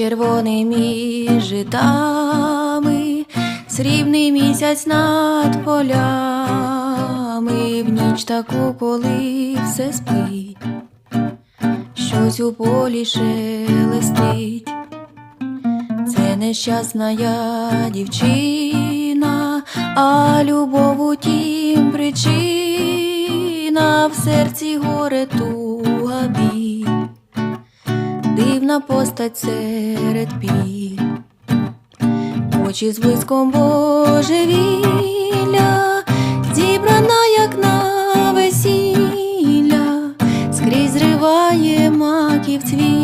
червоний житами, срібний місяць над полями, в ніч таку, коли все спить, щось у полі шелестить. Це нещасна я дівчина, а любов у тім причина, в серці горе туга біль, дивна постать серед піль, очі з блиском божевілля, зібрана, як на весілля, скрізь зриває ма